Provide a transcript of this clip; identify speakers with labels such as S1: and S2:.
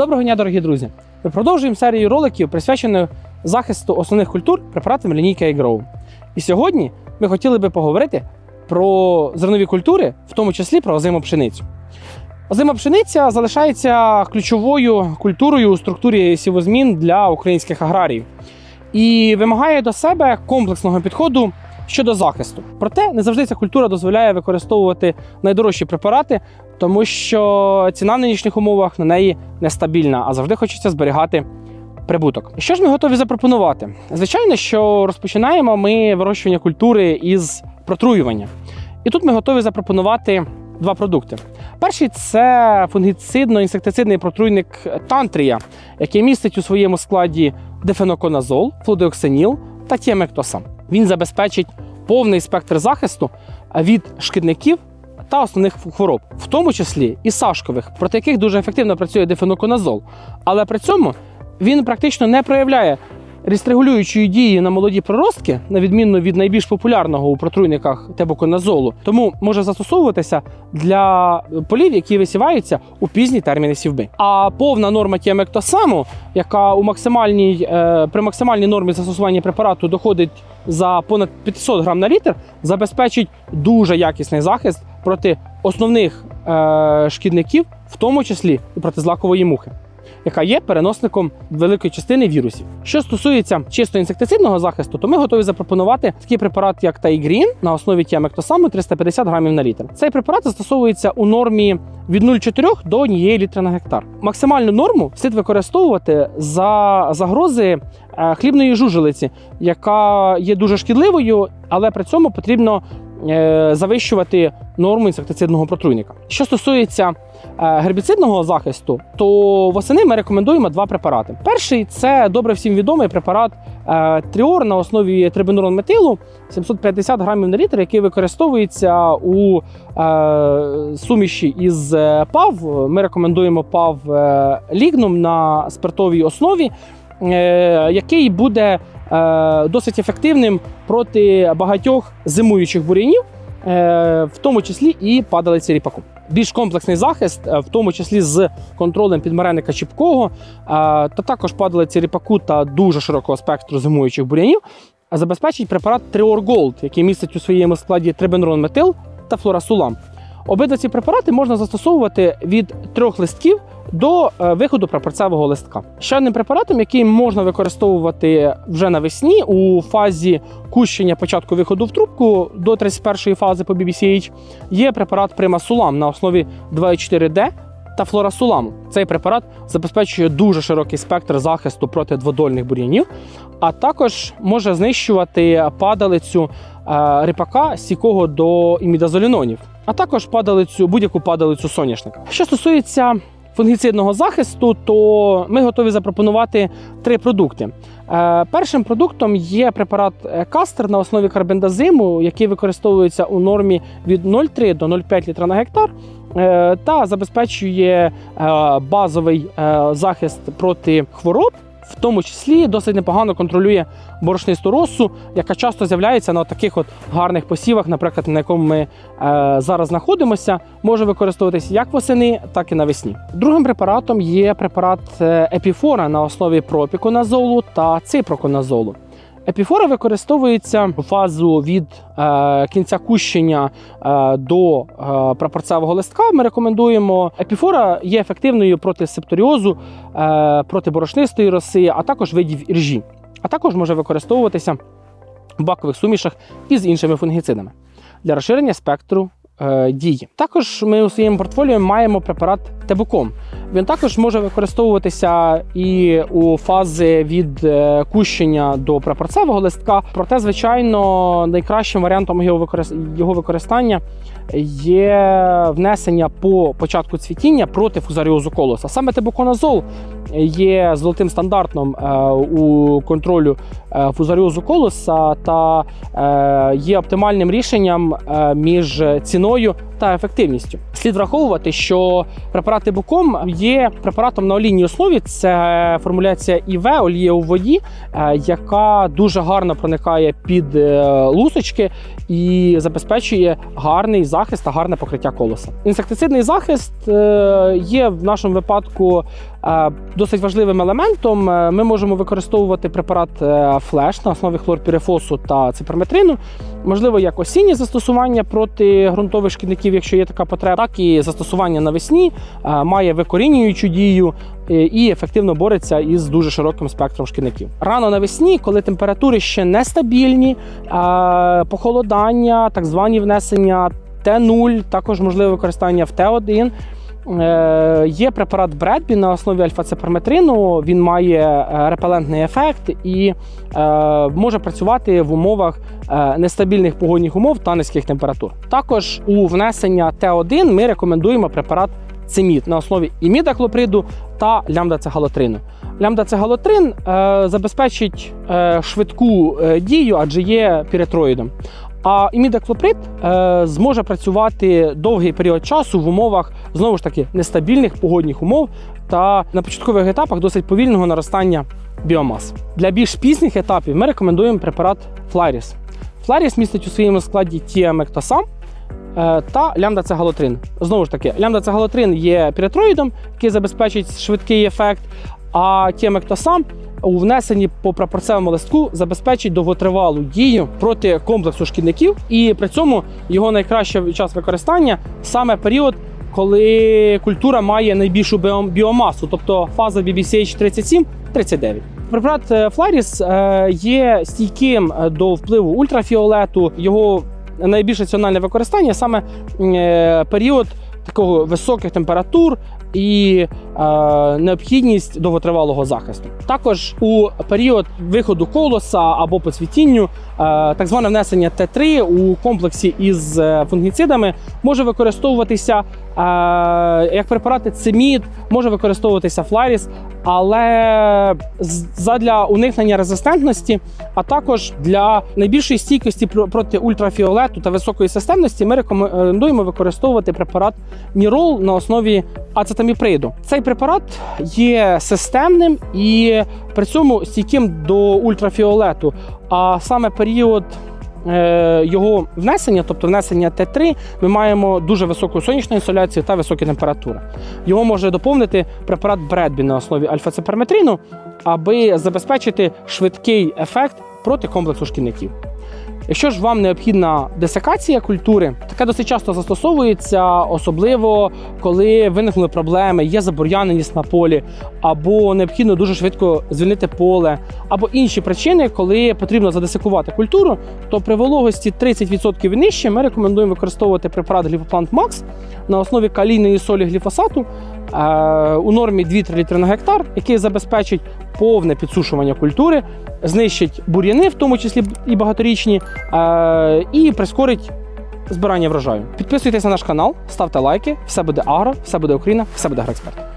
S1: Доброго дня, дорогі друзі! Ми продовжуємо серію роликів, присвячених захисту основних культур препаратами лінійки iGrow. І сьогодні ми хотіли би поговорити про зернові культури, в тому числі про озиму пшеницю. Озима пшениця залишається ключовою культурою у структурі сівозмін для українських аграріїв і вимагає до себе комплексного підходу щодо захисту. Проте не завжди ця культура дозволяє використовувати найдорожчі препарати, тому що ціна в нинішніх умовах на неї нестабільна, а завжди хочеться зберігати прибуток. Що ж ми готові запропонувати? Звичайно, що розпочинаємо ми вирощування культури із протруювання. І тут ми готові запропонувати два продукти. Перший це фунгіцидно-інсектицидний протруйник Тантрія, який містить у своєму складі дефеноконазол, флудиоксиніл та тіамектосам. Він забезпечить повний спектр захисту від шкідників та основних хвороб, в тому числі і сашкових, проти яких дуже ефективно працює дифеноконазол. Але при цьому він практично не проявляє рестрегулюючої дії на молоді проростки, на відміну від найбільш популярного у протруйниках тебоконазолу, тому може застосовуватися для полів, які висіваються у пізні терміни сівби. А повна норма тіамектосаму, яка у максимальній е, при максимальній нормі застосування препарату доходить за понад 500 грам на літр, забезпечить дуже якісний захист проти основних е, шкідників, в тому числі і проти злакової мухи яка є переносником великої частини вірусів. Що стосується чисто інсектицидного захисту, то ми готові запропонувати такий препарат, як Тайгрін на основі тіамектосаму 350 грамів на літр. Цей препарат застосовується у нормі від 0,4 до 1 літра на гектар. Максимальну норму слід використовувати за загрози е, хлібної жужелиці, яка є дуже шкідливою, але при цьому потрібно завищувати норму інсектицидного протруйника. Що стосується е, гербіцидного захисту, то восени ми рекомендуємо два препарати. Перший це добре всім відомий препарат е, Тріор на основі трибенурон метилу 750 грамів на літр, який використовується у е, суміші із е, ПАВ. Ми рекомендуємо ПАВ е, лігнум на спиртовій основі, е, який буде е, досить ефективним проти багатьох зимуючих бур'янів. Е, в тому числі і падалиці ріпаку. Більш комплексний захист, е, в тому числі з контролем підмаренника чіпкого, е, та також падалиці ріпаку та дуже широкого спектру зимуючих бур'янів, забезпечить препарат Trior Gold, який містить у своєму складі трибенрон метил та флорасулам. Обидва ці препарати можна застосовувати від трьох листків до е, виходу прапорцевого листка. Ще одним препаратом, який можна використовувати вже навесні у фазі кущення початку виходу в трубку до 31-ї фази по BBCH, є препарат Примасулам на основі 2,4D та флорасуламу. Цей препарат забезпечує дуже широкий спектр захисту проти дводольних бур'янів, а також може знищувати падалицю е, рипака стійкого до імідазолінонів, а також падалицю, будь-яку падалицю соняшника. Що стосується фунгіцидного захисту, то ми готові запропонувати три продукти. Е, Першим продуктом є препарат е, Кастер на основі карбендазиму, який використовується у нормі від 0,3 до 0,5 літра на гектар. е, Та забезпечує базовий захист проти хвороб, в тому числі досить непогано контролює борошнисту росу, яка часто з'являється на таких от гарних посівах, наприклад, на якому ми е, зараз знаходимося, може використовуватися як восени, так і навесні. Другим препаратом є препарат е, епіфора на основі пропіконазолу та ципроконазолу. Епіфора використовується у фазу від е, кінця кущення е, до е, прапорцевого листка. Ми рекомендуємо. Епіфора є ефективною проти септоріозу, е, проти борошнистої роси, а також видів іржі. А також може використовуватися в бакових сумішах із іншими фунгіцидами для розширення спектру е, дії. Також ми у своєму портфоліо маємо препарат Тебуком. Він також може використовуватися і у фази від е, кущення до прапорцевого листка. Проте, звичайно, найкращим варіантом його використання є внесення по початку цвітіння проти фузаріозу колоса. Саме тебуконазол є золотим стандартом е, у контролю е, фузаріозу колоса та е, є оптимальним рішенням між ціною та ефективністю. Слід враховувати, що препарат Ібуком є препаратом на олійній основі. Це формуляція ІВ, олія у воді, яка дуже гарно проникає під лусочки і забезпечує гарний захист та гарне покриття колоса. Інсектицидний захист е, є в нашому випадку е, досить важливим елементом. Е, Ми можемо використовувати препарат флеш на основі хлорпірифосу та циперметрину, можливо, як осіннє застосування проти ґрунтових шкідників, якщо є така потреба, так і застосування навесні е, має викорінюючу дію е, і ефективно бореться із дуже широким спектром шкідників. Рано навесні, коли температури ще нестабільні, е, похолодання, так звані внесення Т0, також можливе використання в Т1. Е, Є препарат Бредбі на основі альфа-цеперметрину. Він має е, репелентний ефект і е, може працювати в умовах нестабільних погодних умов та низьких температур. Також у внесення Т1 ми рекомендуємо препарат Цеміт на основі імідаклоприду та лямдацегалотрину. Лямдацегалотрин забезпечить швидку дію, адже є піретроїдом. А імідаклоприд е, зможе працювати довгий період часу в умовах знову ж таки нестабільних погодних умов та на початкових етапах досить повільного наростання біомас. Для більш пізніх етапів ми рекомендуємо препарат Фларіс. Фларіс містить у своєму складі тіамектосам е, та лямдацегалотрин. Знову ж таки, лямдацегалотрин є піретроїдом, який забезпечить швидкий ефект, а тіамектосам у внесенні по прапорцевому листку забезпечить довготривалу дію проти комплексу шкідників, і при цьому його найкращий час використання саме період. Коли культура має найбільшу біомасу, тобто фаза BBCH 37-39. Препарат е, Фларіс е, є стійким е, до впливу ультрафіолету. Його найбільш раціональне використання саме період такого високих температур і необхідність довготривалого захисту. Також у період виходу колоса або по цвітінню, е, так зване внесення Т3 у комплексі із е, фунгіцидами може використовуватися е, як препарати цимід, може використовуватися фларіс, але задля уникнення резистентності, а також для найбільшої стійкості проти ультрафіолету та високої системності, ми рекомендуємо використовувати препарат Нірол на основі ацетаміприду. Цей препарат є системним і при цьому стійким до ультрафіолету. А саме період е, його внесення, тобто внесення Т3, ми маємо дуже високу сонячну інсоляцію та високі температури. Його може доповнити препарат Бредбі на основі альфа-цеперметрину, аби забезпечити швидкий ефект проти комплексу шкідників. Якщо ж вам необхідна десикація культури, таке досить часто застосовується, особливо коли виникли проблеми, є забур'яненість на полі, або необхідно дуже швидко звільнити поле, або інші причини, коли потрібно задесикувати культуру, то при вологості 30% і нижче ми рекомендуємо використовувати препарат Гліфоплант Макс на основі калійної солі гліфосату у нормі 2-3 літри на гектар, який забезпечить повне підсушування культури, знищить бур'яни, в тому числі і багаторічні, е, і прискорить збирання врожаю. Підписуйтесь на наш канал, ставте лайки. Все буде агро, все буде Україна, все буде агроексперт.